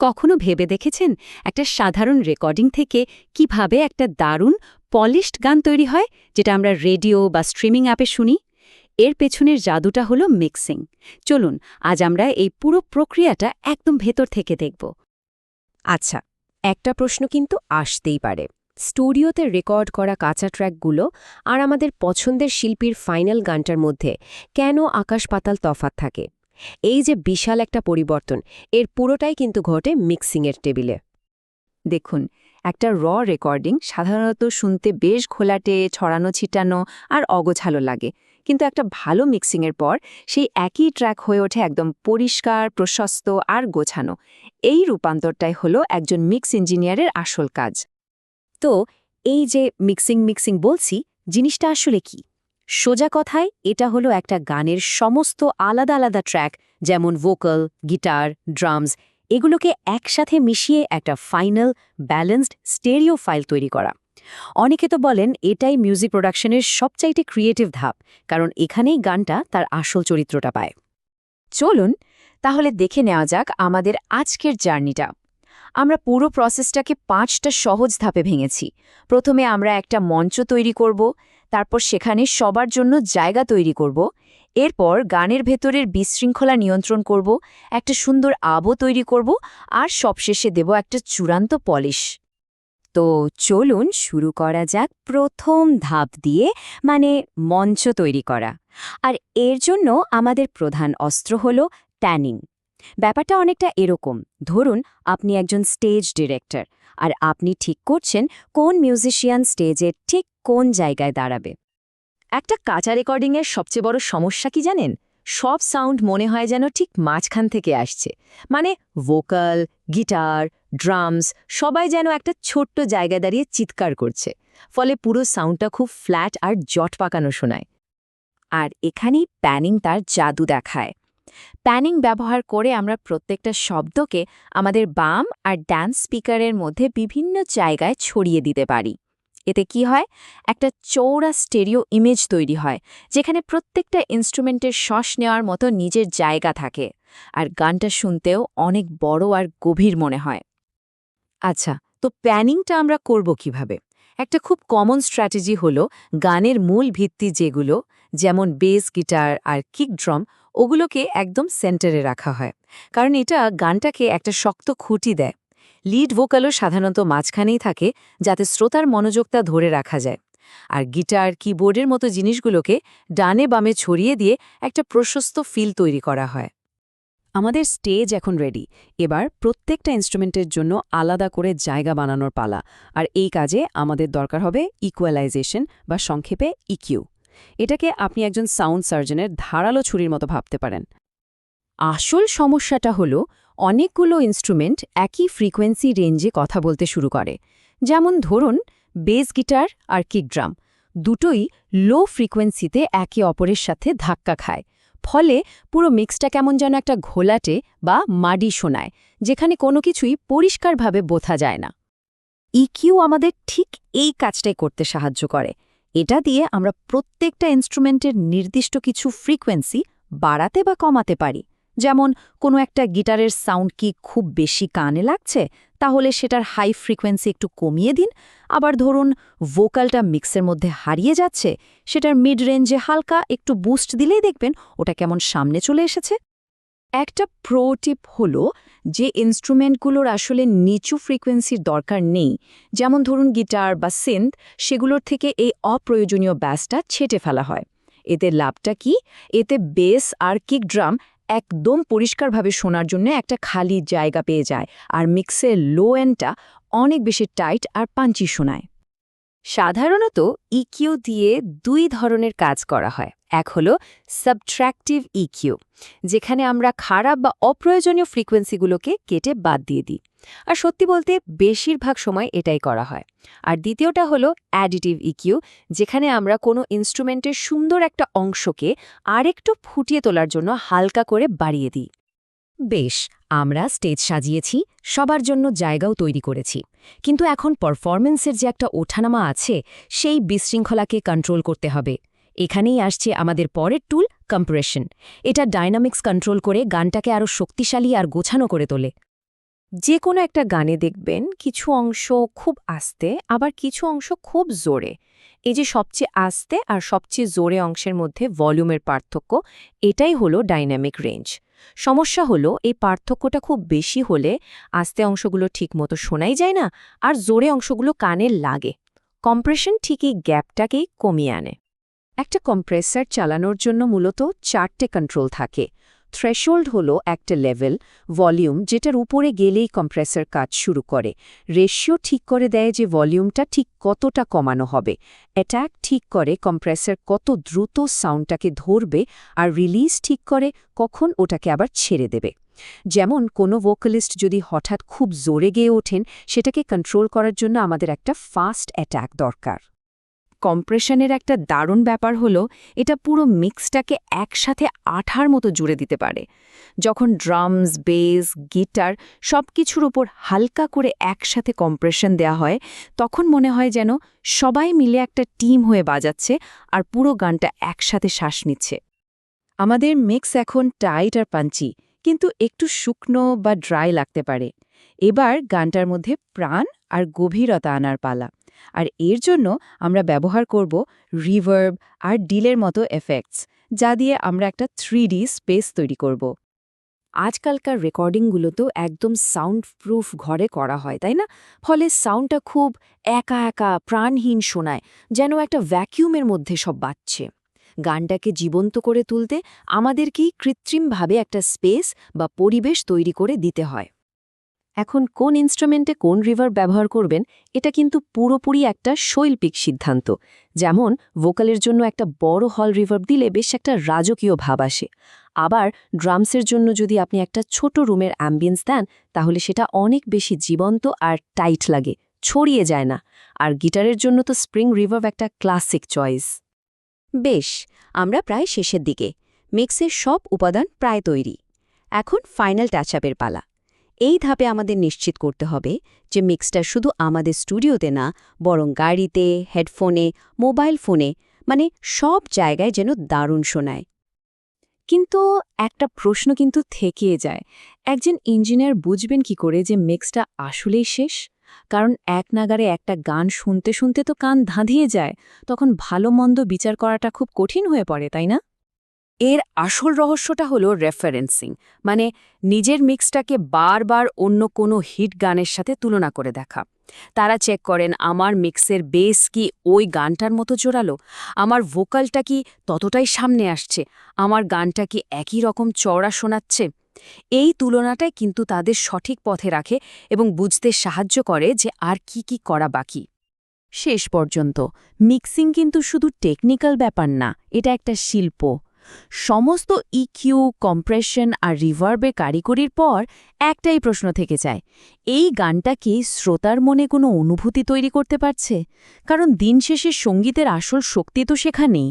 কখনো ভেবে দেখেছেন একটা সাধারণ রেকর্ডিং থেকে কীভাবে একটা দারুণ পলিশড গান তৈরি হয়, যেটা আমরা রেডিও বা স্ট্রিমিং অ্যাপে শুনি? এর পেছনের জাদুটা হলো মিক্সিং। চলুন, আজ আমরা এই পুরো প্রক্রিয়াটা একদম ভেতর থেকে দেখব। আচ্ছা একটা প্রশ্ন কিন্তু আসতেই পারে। স্টুডিওতে রেকর্ড করা কাঁচা ট্র্যাকগুলো আর আমাদের পছন্দের শিল্পীর ফাইনাল গানটার মধ্যে কেন আকাশ পাতাল তফাত থাকে? এই যে বিশাল একটা পরিবর্তন, এর পুরোটাই কিন্তু ঘটে মিক্সিংয়ের টেবিলে। দেখুন, একটা র রেকর্ডিং সাধারণত শুনতে বেশ ঘোলাটে, ছড়ানো, ছিটানো আর অগোছালো লাগে। কিন্তু একটা ভালো মিক্সিংয়ের পর সেই একই ট্র্যাক হয়ে ওঠে একদম পরিষ্কার, প্রশস্ত আর গোছানো। এই রূপান্তরটাই হলো একজন মিক্স ইঞ্জিনিয়ারের আসল কাজ। তো এই যে মিক্সিং মিক্সিং বলছি, জিনিসটা আসলে কি? সোজা কথায়, এটা হলো একটা গানের সমস্ত আলাদা আলাদা ট্র্যাক, যেমন ভোকাল, গিটার, ড্রামস, এগুলোকে একসাথে মিশিয়ে একটা ফাইনাল, ব্যালেন্সড স্টেরিও ফাইল তৈরি করা। অনেকে তো বলেন, এটাই মিউজিক প্রোডাকশনের সবচাইতে ক্রিয়েটিভ ধাপ, কারণ এখানেই গানটা তার আসল চরিত্রটা পায়। চলুন, তাহলে দেখে নেওয়া যাক আমাদের আজকের জার্নিটা। আমরা পুরো প্রসেসটাকে পাঁচটা সহজ ধাপে ভেঙেছি। প্রথমে আমরা একটা মঞ্চ তৈরি করব তারপর সেখানে সবার জন্য জায়গা তৈরি করব। এরপর গানের ভেতরের বিশৃঙ্খলা নিয়ন্ত্রণ করব, একটা সুন্দর আবো তৈরি করব, আর সবশেষে দেব একটা চূড়ান্ত পলিশ। তো চলুন শুরু করা যাক প্রথম ধাপ দিয়ে মানে মঞ্চ তৈরি করা। আর এর জন্য আমাদের প্রধান অস্ত্র হল ট্যানিং। ব্যাপারটা অনেকটা এরকম। ধরুন, আপনি একজন স্টেজ ডিরেক্টর। আর আপনি ঠিক করছেন কোন মিউজিশিয়ান স্টেজে ঠিক কোন জায়গায় দাঁড়াবে। একটা কাঁচা রেকর্ডিংয়ের সবচেয়ে বড় সমস্যা কি জানেন? সব সাউন্ড মনে হয় যেন ঠিক মাঝখান থেকে আসছে। মানে ভোকাল, গিটার, ড্রামস সবাই যেন একটা ছোট্ট জায়গায় দাঁড়িয়ে চিৎকার করছে। ফলে পুরো সাউন্ডটা খুব ফ্ল্যাট আর জট পাকানো শোনায়। আর এখানেই প্যানিং তার জাদু দেখায়। প্যানিং ব্যবহার করে আমরা প্রত্যেকটা শব্দকে আমাদের বাম আর ড্যান্স স্পিকারের মধ্যে বিভিন্ন জায়গায় ছড়িয়ে দিতে পারি। এতে কি হয়? একটা চৌড়া স্টেরিও ইমেজ তৈরি হয়, যেখানে প্রত্যেকটা ইনস্ট্রুমেন্টের শ্বাস নেওয়ার মতো নিজের জায়গা থাকে, আর গানটা শুনতেও অনেক বড় আর গভীর মনে হয়। আচ্ছা তো প্যানিংটা আমরা করব কীভাবে? একটা খুব কমন স্ট্র্যাটেজি হলো গানের মূল ভিত্তি যেগুলো, যেমন বেস গিটার আর কিক ড্রাম ওগুলোকে একদম সেন্টারে রাখা হয়। কারণ এটা গানটাকে একটা শক্ত খুঁটি দেয়। লিড ভোকালও সাধারণত মাঝখানেই থাকে, যাতে শ্রোতার মনোযোগটা ধরে রাখা যায়। আর গিটার, কিবোর্ডের মতো জিনিসগুলোকে ডানে বামে ছড়িয়ে দিয়ে একটা প্রশস্ত ফিল তৈরি করা হয়। আমাদের স্টেজ এখন রেডি। এবার প্রত্যেকটা ইনস্ট্রুমেন্টের জন্য আলাদা করে জায়গা বানানোর পালা। আর এই কাজে আমাদের দরকার হবে ইকুয়ালাইজেশন বা সংক্ষেপে ইকিউ। এটাকে আপনি একজন সাউন্ড সার্জনের ধারালো ছুরির মতো ভাবতে পারেন। আসল সমস্যাটা হলো, অনেকগুলো ইনস্ট্রুমেন্ট একই ফ্রিকোয়েন্সি রেঞ্জে কথা বলতে শুরু করে। যেমন ধরুন, বেস গিটার আর কিক ড্রাম। দুটোই লো ফ্রিকোয়েন্সিতে একে অপরের সাথে ধাক্কা খায়। ফলে পুরো মিক্সটা কেমন যেন একটা ঘোলাটে বা মাডি শোনায়, যেখানে কোনো কিছুই পরিষ্কারভাবে বোঝা যায় না। ইকিউ আমাদের ঠিক এই কাজটাই করতে সাহায্য করে। এটা দিয়ে আমরা প্রত্যেকটা ইনস্ট্রুমেন্টের নির্দিষ্ট কিছু ফ্রিকোয়েন্সি বাড়াতে বা কমাতে পারি। যেমন, কোনো একটা গিটারের সাউন্ড কি খুব বেশি কানে লাগছে, তাহলে সেটার হাই ফ্রিকোয়েন্সি একটু কমিয়ে দিন। আবার ধরুন ভোকালটা মিক্সের মধ্যে হারিয়ে যাচ্ছে, সেটার মিড রেঞ্জে হালকা একটু বুস্ট দিলেই দেখবেন ওটা কেমন সামনে চলে এসেছে। একটা প্রো টিপ হল যে ইনস্ট্রুমেন্টগুলোর আসলে নিচু ফ্রিকোয়েন্সির দরকার নেই। যেমন ধরুন গিটার বা সিন্থ সেগুলোর থেকে এই অপ্রয়োজনীয় ব্যাসটা ছেটে ফেলা হয়। এতে লাভটা কি? এতে বেস আর কিক ড্রাম একদম পরিষ্কারভাবে শোনার জন্য একটা খালি জায়গা পেয়ে যায়। আর মিক্সের লো এন্ডটা অনেক বেশি টাইট আর পাঞ্চি শোনায়। সাধারণত ইকিউ দিয়ে দুই ধরনের কাজ করা হয়। এক হলো সাবট্র্যাক্টিভ ইকিউ যেখানে আমরা খারাপ বা অপ্রয়োজনীয় ফ্রিকোয়েন্সিগুলোকে কেটে বাদ দিয়ে দিই। আর সত্যি বলতে বেশিরভাগ সময় এটাই করা হয়। আর দ্বিতীয়টা হলো অ্যাডিটিভ ইকিউ যেখানে আমরা কোনো ইনস্ট্রুমেন্টের সুন্দর একটা অংশকে আরেকটু ফুটিয়ে তোলার জন্য হালকা করে বাড়িয়ে দিই। বেশ আমরা স্টেজ সাজিয়েছি, সবার জন্য জায়গাও তৈরি করেছি। কিন্তু এখন পারফরমেন্সের যে একটা ওঠানামা আছে, সেই বিশৃঙ্খলাকে কন্ট্রোল করতে হবে। এখানেই আসছে আমাদের পরের টুল কম্প্রেশন এটা ডাইনামিক্স কন্ট্রোল করে গানটাকে আরও শক্তিশালী আর গোছানো করে তোলে। যে কোনো একটা গানে দেখবেন, কিছু অংশ খুব আস্তে, আবার কিছু অংশ খুব জোরে। এই যে সবচেয়ে আস্তে আর সবচেয়ে জোরে অংশের মধ্যে ভলিউমের পার্থক্য, এটাই হলো ডাইনামিক রেঞ্জ সমস্যা হলো, এই পার্থক্যটা খুব বেশি হলে আস্তে অংশগুলো ঠিকমতো শোনাই যায় না আর জোরে অংশগুলো কানে লাগে। কম্প্রেশন ঠিকই গ্যাপটাকেই কমিয়ে আনে। একটা কম্প্রেসার চালানোর জন্য মূলত চারটে কন্ট্রোল থাকে। থ্রেশোল্ড হলো একটা লেভেল ভলিউম যেটার উপরে গেলেই কম্প্রেসার কাজ শুরু করে। রেশিও ঠিক করে দেয় যে ভলিউমটা ঠিক কতটা কমানো হবে। অ্যাট্যাক ঠিক করে কম্প্রেসার কত দ্রুত সাউন্ডটাকে ধরবে আর রিলিজ ঠিক করে কখন ওটাকে আবার ছেড়ে দেবে। যেমন কোনো ভোকালিস্ট যদি হঠাৎ খুব জোরে গেয়ে ওঠেন, সেটাকে কন্ট্রোল করার জন্য আমাদের একটা ফাস্ট অ্যাট্যাক দরকার। কম্প্রেশনের একটা দারুণ ব্যাপার হলো, এটা পুরো মিক্সটাকে একসাথে আঠার মতো জুড়ে দিতে পারে। যখন ড্রামস, বেস, গিটার সব কিছুর ওপর হালকা করে একসাথে কম্প্রেশন দেয়া হয়, তখন মনে হয় যেন সবাই মিলে একটা টিম হয়ে বাজাচ্ছে আর পুরো গানটা একসাথে শ্বাস নিচ্ছে। আমাদের মিক্স এখন টাইট আর পাঞ্চি, কিন্তু একটু শুকনো বা ড্রাই লাগতে পারে। এবার গানটার মধ্যে প্রাণ আর গভীরতা আনার পালা। আর এর জন্য আমরা ব্যবহার করব রিভার্ব আর ডিলের মতো এফেক্টস যা দিয়ে আমরা একটা থ্রি স্পেস তৈরি করব। আজকালকার রেকর্ডিংগুলো তো একদম সাউন্ড প্রুফ ঘরে করা হয়, তাই না? ফলে সাউন্ডটা খুব একা একা, প্রাণহীন শোনায়, যেন একটা ভ্যাকিউমের মধ্যে সব বাজছে। গানটাকে জীবন্ত করে তুলতে আমাদেরকেই কৃত্রিমভাবে একটা স্পেস বা পরিবেশ তৈরি করে দিতে হয়। এখন কোন ইনস্ট্রুমেন্টে কোন রিভার ব্যবহার করবেন, এটা কিন্তু পুরোপুরি একটা শৈল্পিক সিদ্ধান্ত। যেমন ভোকালের জন্য একটা বড় হল রিভার্ব দিলে বেশ একটা রাজকীয় ভাব আসে। আবার ড্রামসের জন্য যদি আপনি একটা ছোট রুমের অ্যাম্বিয়েন্স দেন, তাহলে সেটা অনেক বেশি জীবন্ত আর টাইট লাগে, ছড়িয়ে যায় না। আর গিটারের জন্য তো স্প্রিং রিভার্ব একটা ক্লাসিক চয়েস বেশ, আমরা প্রায় শেষের দিকে। মিক্সের সব উপাদান প্রায় তৈরি। এখন ফাইনাল টাচআপের পালা। এই ধাপে আমাদের নিশ্চিত করতে হবে যে মিক্সটা শুধু আমাদের স্টুডিওতে না, বরং গাড়িতে, হেডফোনে, মোবাইল ফোনে মানে সব জায়গায় যেন দারুণ শোনায়। কিন্তু একটা প্রশ্ন কিন্তু থেকেই যায়, একজন ইঞ্জিনিয়ার বুঝবেন কি করে যে মিক্সটা আসলেই শেষ? কারণ এক নাগারে একটা গান শুনতে শুনতে তো কান ধাঁধিয়ে যায়, তখন ভালো মন্দ বিচার করাটা খুব কঠিন হয়ে পড়ে, তাই না? এর আসল রহস্যটা হলো রেফারেন্সিং মানে নিজের মিক্সটাকে বারবার অন্য কোনো হিট গানের সাথে তুলনা করে দেখা। তারা চেক করেন, আমার মিক্সের বেস কি ওই গানটার মতো জোরালো? আমার ভোকালটা কি ততটাই সামনে আসছে? আমার গানটা কি একই রকম চওড়া শোনাচ্ছে? এই তুলনাটাই কিন্তু তাদের সঠিক পথে রাখে এবং বুঝতে সাহায্য করে যে আর কি কি করা বাকি। শেষ পর্যন্ত মিক্সিং কিন্তু শুধু টেকনিক্যাল ব্যাপার না, এটা একটা শিল্প। সমস্ত ইকিউ কম্প্রেশন আর রিভার্বের কারিগরির পর একটাই প্রশ্ন থেকে যায়, এই গানটা কি শ্রোতার মনে কোনো অনুভূতি তৈরি করতে পারছে? কারণ দিন শেষে সঙ্গীতের আসল শক্তি তো সেখানেই।